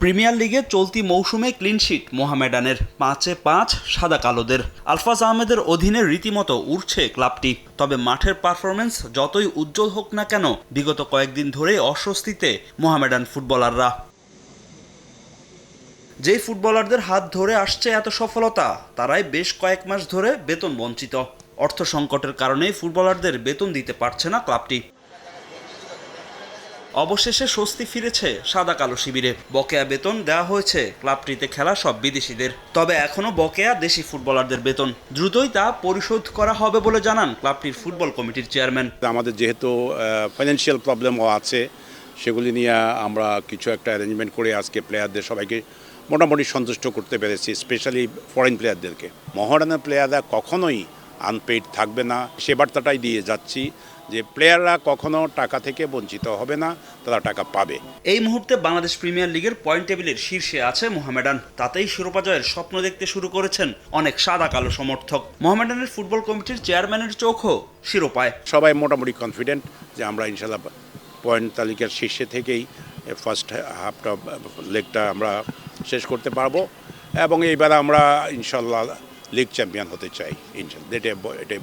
Premier লিগে চলতি মৌসুমে ক্লিনশিট মোহামেডানের। পাঁচে পাঁচ, সাদা কালোদের। আলফাজ আহমেদের অধীনে রীতিমতো উঠছে ক্লাবটি। তবে মাঠের পারফরমেন্স যতই উজ্জ্বল হোক না কেন, বিগত কয়েকদিন ধরেই অস্বস্তিতে মোহামেডান ফুটবলাররা। যেই ফুটবলারদের হাত ধরে আসছে এত সফলতা, তারাই বেশ কয়েক মাস ধরে বেতন বঞ্চিত। অর্থ সংকটের কারণে ফুটবলারদের বেতন দিতে পারছে না ক্লাবটি। অবশেষে স্বস্তি ফিরেছে সাদা কালো শিবিরে। বকেয়া বেতন দেওয়া হয়েছে। ক্লাবটিতে খেলা সব বিদেশিদের। তবে এখনও বকেয়া দেশি ফুটবলারদের বেতন। দ্রুতই তা পরিশোধ করা হবে বলে জানান ক্লাবটির ফুটবল কমিটির চেয়ারম্যান। আমাদের যেহেতু ফাইন্যান্সিয়াল প্রবলেমও আছে, সেগুলি নিয়ে আমরা কিছু একটা অ্যারেঞ্জমেন্ট করে আজকে প্লেয়ারদের সবাইকে মোটামুটি সন্তুষ্ট করতে পেরেছি স্পেশালি ফরেন প্লেয়ারদেরকে মহারানের প্লেয়াররা কখনোই আনপেইড থাকবে না। সে বার্তাটাই দিয়ে যাচ্ছি যে প্লেয়াররা কখনো টাকা থেকে বঞ্চিত হবে না তারা টাকা পাবে। এই মুহূর্তে বাংলাদেশ প্রিমিয়ার লিগের পয়েন্ট টেবিলের শীর্ষে আছে মোহামেডান। তাতেই শিরোপা জয়ের স্বপ্ন দেখতে শুরু করেছেন অনেক সাদা কালো সমর্থক। মোহামেডানের ফুটবল কমিটির চেয়ারম্যানের চোখও শিরোপায়। সবাই মোটামুটি কনফিডেন্ট যে আমরা ইনশাল্লাহ পয়েন্ট তালিকার শীর্ষে থেকেই ফার্স্ট হাফটা লেগটা আমরা শেষ করতে পারব। এবং এইবার আমরা ইনশাল্লাহ লিগ চ্যাম্পিয়ন হতে চাই ইনশাল্লাহ। এটাই ব- এটাই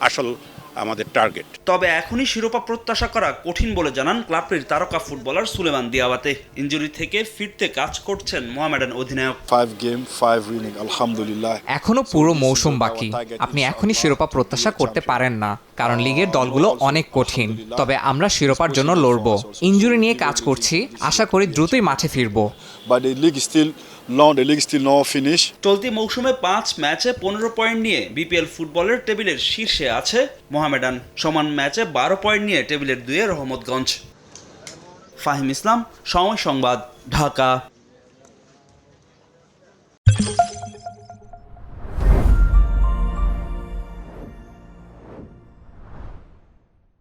আসল আমাদের টার্গেট তবে এখনই শিরোপা প্রত্যাশা করা কঠিন বলে জানান ক্লাবটির তারকা ফুটবলার সুলেমান দিয়াবাতে ইঞ্জুরি থেকে ফিরতে কাজ করছেন মোহামেডান অধিনায়ক। Five game, five winning. Alhamdulillah. এখনও পুরো মৌসুম বাকি। আপনি এখনই শিরোপা প্রত্যাশা করতে পারেন না কারণ লিগের দলগুলো অনেক কঠিন। তবে আমরা শিরোপার জন্য লড়ব। ইঞ্জুরি নিয়ে কাজ করছি। আশা করি দ্রুতই মাঠে ফিরবো। Is still long. The league is still not চলতি মৌসুমে পাঁচ ম্যাচে পনেরো পয়েন্ট নিয়ে বিপিএল ফুটবলের টেবিলের শীর্ষে আছে মোহামেডান। সমান ম্যাচে বারো পয়েন্ট নিয়ে টেবিলের দুয়ে রহমতগঞ্জ। ফাহিম ইসলাম, সময় সংবাদ, ঢাকা।